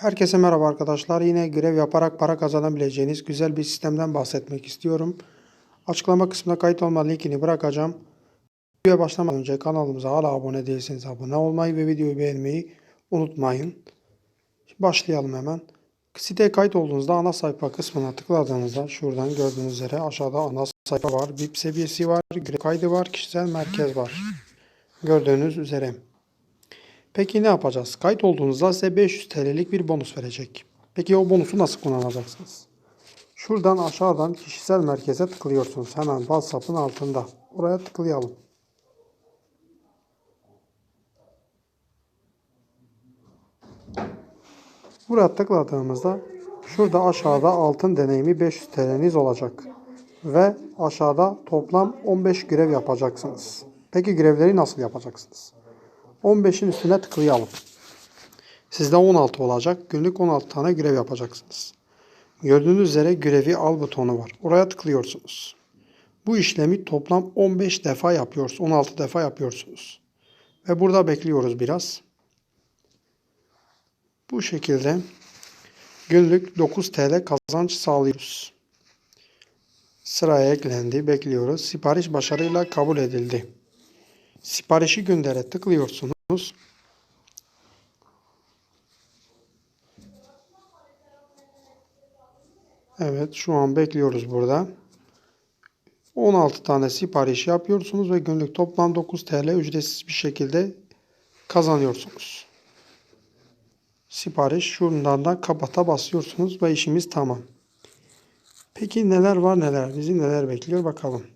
Herkese merhaba arkadaşlar. Yine grev yaparak para kazanabileceğiniz güzel bir sistemden bahsetmek istiyorum. Açıklama kısmına kayıt olma linkini bırakacağım. Videoya başlamadan önce kanalımıza hala abone değilseniz abone olmayı ve videoyu beğenmeyi unutmayın. Şimdi başlayalım hemen. Siteye kayıt olduğunuzda ana sayfa kısmına tıkladığınızda şuradan gördüğünüz üzere aşağıda ana sayfa var. VIP seviyesi var, grev kaydı var, kişisel merkez var. Gördüğünüz üzere. Peki ne yapacağız? Kayıt olduğunuzda size 500 TL'lik bir bonus verecek. Peki o bonusu nasıl kullanacaksınız? Şuradan aşağıdan kişisel merkeze tıklıyorsunuz. Hemen WhatsApp'ın altında. Oraya tıklayalım. Buraya tıkladığımızda şurada aşağıda altın deneyimi 500 TL'niz olacak. Ve aşağıda toplam 15 görev yapacaksınız. Peki görevleri nasıl yapacaksınız? 15'in üstüne tıklayalım. Sizde 16 olacak. Günlük 16 tane görev yapacaksınız. Gördüğünüz üzere görevi al butonu var. Oraya tıklıyorsunuz. Bu işlemi toplam 15 defa yapıyoruz. 16 defa yapıyorsunuz. Ve burada bekliyoruz biraz. Bu şekilde günlük 9 TL kazanç sağlıyoruz. Sıraya eklendi. Bekliyoruz. Sipariş başarıyla kabul edildi. Siparişi göndere tıklıyorsunuz. Evet şu an bekliyoruz burada. 16 tane sipariş yapıyorsunuz ve günlük toplam 9 TL ücretsiz bir şekilde kazanıyorsunuz. Sipariş şuradan da kapata basıyorsunuz ve işimiz tamam. Peki neler var neler bizi neler bekliyor bakalım.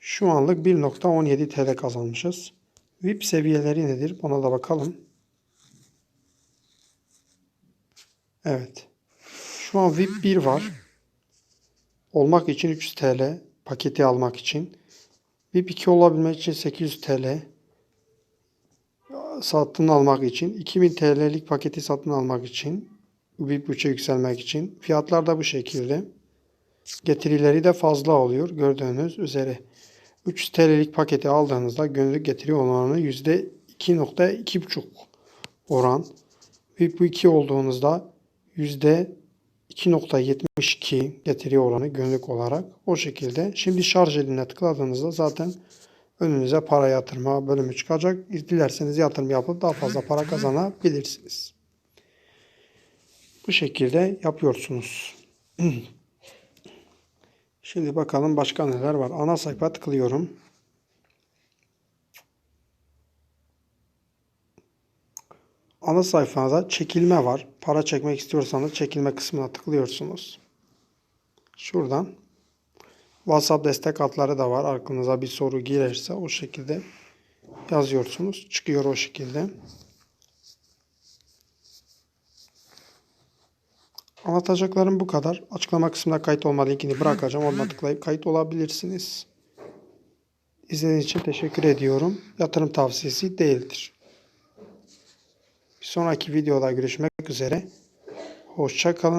Şu anlık 1.17 TL kazanmışız. VIP seviyeleri nedir? Ona da bakalım. Evet. Şu an VIP 1 var. Olmak için 300 TL. Paketi almak için. VIP 2 olabilmek için 800 TL. Satın almak için. 2000 TL'lik paketi satın almak için. VIP 3'e yükselmek için. Fiyatlar da bu şekilde. Getirileri de fazla oluyor. Gördüğünüz üzere. 300 TL'lik paketi aldığınızda günlük getiri oranı %2.2,5 oran. VIP 2 olduğunuzda %2.72 getiri oranı günlük olarak o şekilde. Şimdi şarj eline tıkladığınızda zaten önünüze para yatırma bölümü çıkacak. Dilerseniz yatırım yapıp daha fazla para kazanabilirsiniz. Bu şekilde yapıyorsunuz. Şimdi bakalım başka neler var. Ana sayfa tıklıyorum. Ana sayfada çekilme var. Para çekmek istiyorsanız çekilme kısmına tıklıyorsunuz. Şuradan WhatsApp destek hatları da var. Aklınıza bir soru girerse o şekilde yazıyorsunuz. Çıkıyor o şekilde. Anlatacaklarım bu kadar. Açıklama kısmına kayıt olma linkini bırakacağım. Oradan tıklayıp kayıt olabilirsiniz. İzlediğiniz için teşekkür ediyorum. Yatırım tavsiyesi değildir. Bir sonraki videoda görüşmek üzere. Hoşça kalın.